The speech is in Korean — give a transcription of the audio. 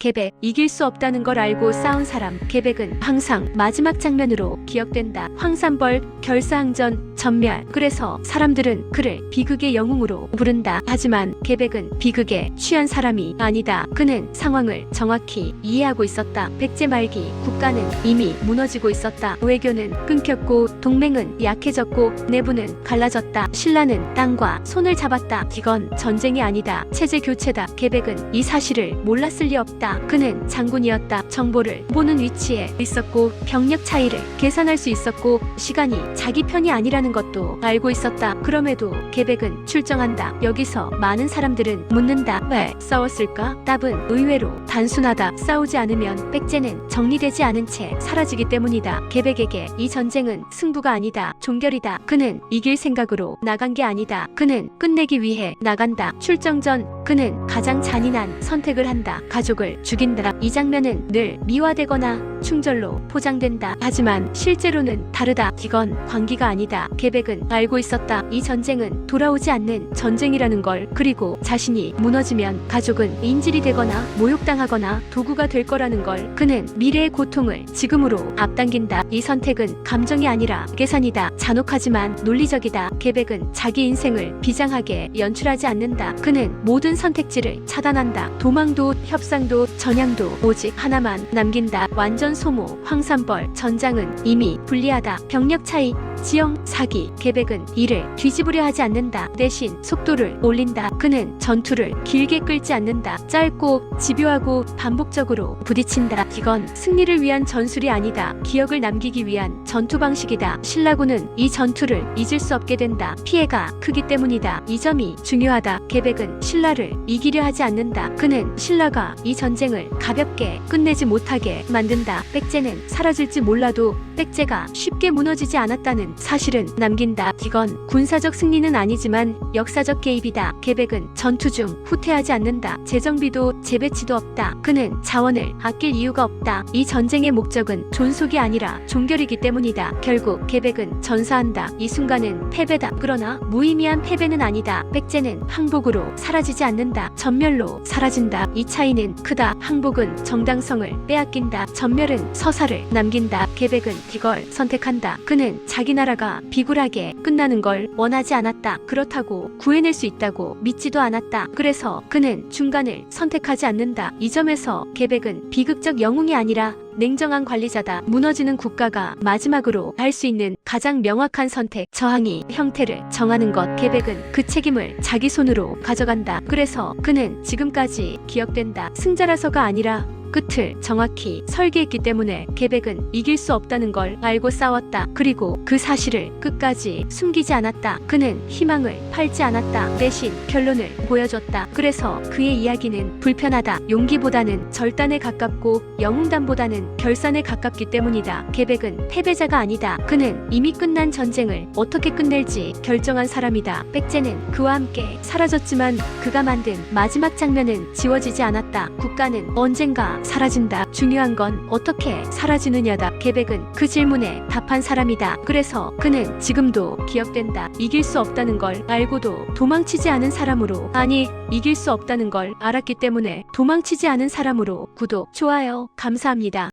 계백, 이길 수 없다는 걸 알고 싸운 사람, 계백은 항상 마지막 장면으로 기억된다. 황산벌, 결사항전, 전멸. 그래서 사람들은 그를 비극의 영웅으로 부른다. 하지만 계백은 비극에 취한 사람이 아니다. 그는 상황을 정확히 이해하고 있었다. 백제 말기 국가는 이미 무너지고 있었다. 외교는 끊겼고 동맹은 약해졌고 내부는 갈라졌다. 신라는 땅과 손을 잡았다. 이건 전쟁이 아니다. 체제 교체다. 계백은 이 사실을 몰랐을 리 없다. 그는 장군이었다. 정보를 보는 위치에 있었고 병력 차이를 계산할 수 있었고 시간이 자기 편이 아니라는 것도 알고 있었다. 그럼에도 계백은 출정한다. 여기서 많은 사람들은 묻는다. 왜 싸웠을까? 답은 의외로 단순하다. 싸우지 않으면 백제는 정리되지 않은 채 사라지기 때문이다. 계백에게 이 전쟁은 승부가 아니다. 종결이다. 그는 이길 생각으로 나간 게 아니다. 그는 끝내기 위해 나간다. 출정 전 그는 가장 잔인한 선택을 한다. 가족을 죽인다. 이 장면은 늘 미화되거나 충절로 포장된다. 하지만 실제로는 다르다. 이건 광기가 아니다. 계백은 알고 있었다. 이 전쟁은 돌아오지 않는 전쟁이라는 걸. 그리고 자신이 무너지면 가족은 인질이 되거나 모욕당하거나 도구가 될 거라는 걸. 그는 미래의 고통을 지금으로 앞당긴다. 이 선택은 감정이 아니라 계산이다. 잔혹하지만 논리적이다. 계백은 자기 인생을 비장하게 연출하지 않는다. 그는 모든 선택지를 차단한다. 도망도 협상도 전향도 오직 하나만 남긴다. 완전 소모, 황산벌, 전장은 이미 불리하다. 병력 차이, 지형, 사기, 계백은 이를 뒤집으려 하지 않는다. 대신 속도를 올린다. 그는 전투를 길게 끌지 않는다. 짧고 집요하고 반복적으로 부딪힌다. 이건 승리를 위한 전술이 아니다. 기억을 남기기 위한 전투 방식이다. 신라군은 이 전투를 잊을 수 없게 된다. 피해가 크기 때문이다. 이 점이 중요하다. 계백은 신라를 이기려 하지 않는다. 그는 신라가 이 전쟁을 가볍게 끝내지 못하게 만든다. 백제는 사라질지 몰라도 백제가 쉽게 무너지지 않았다는 사실은 남긴다. 이건 군사적 승리는 아니지만 역사적 개입이다. 계백은 전투 중 후퇴하지 않는다. 재정비도 재배치도 없다. 그는 자원을 아낄 이유가 없다. 이 전쟁의 목적은 존속이 아니라 종결이기 때문이다. 결국 계백은 전사한다. 이 순간은 패배다. 그러나 무의미한 패배는 아니다. 백제는 항복으로 사라지지 않는다. 전멸로 사라진다. 이 차이는 크다. 항복은 정당성을 빼앗긴다. 전멸은 서사를 남긴다. 계백은 이걸 선택한다. 그는 자기 나 라가 비굴하게 끝나는 걸 원하지 않았다. 그렇다고 구해낼 수 있다고 믿지도 않았다. 그래서 그는 중간을 선택하지 않는다. 이 점에서 계백은 비극적 영웅이 아니라 냉정한 관리자다. 무너지는 국가가 마지막으로 할 수 있는 가장 명확한 선택, 저항이 형태를 정하는 것. 계백은 그 책임을 자기 손으로 가져간다. 그래서 그는 지금까지 기억된다. 승자라서가 아니라 끝을 정확히 설계했기 때문에 계백은 이길 수 없다는 걸 알고 싸웠다. 그리고 그 사실을 끝까지 숨기지 않았다. 그는 희망을 팔지 않았다. 대신 결론을 보여줬다. 그래서 그의 이야기는 불편하다. 용기보다는 절단에 가깝고 영웅담보다는 결산에 가깝기 때문이다. 계백은 패배자가 아니다. 그는 이미 끝난 전쟁을 어떻게 끝낼지 결정한 사람이다. 백제는 그와 함께 사라졌지만 그가 만든 마지막 장면은 지워지지 않았다. 국가는 언젠가 사라진다. 중요한 건 어떻게 사라지느냐다. 계백은 그 질문에 답한 사람이다. 그래서 그는 지금도 기억된다. 이길 수 없다는 걸 알고도 도망치지 않은 사람으로 아니 이길 수 없다는 걸 알았기 때문에 도망치지 않은 사람으로 구독, 좋아요 감사합니다.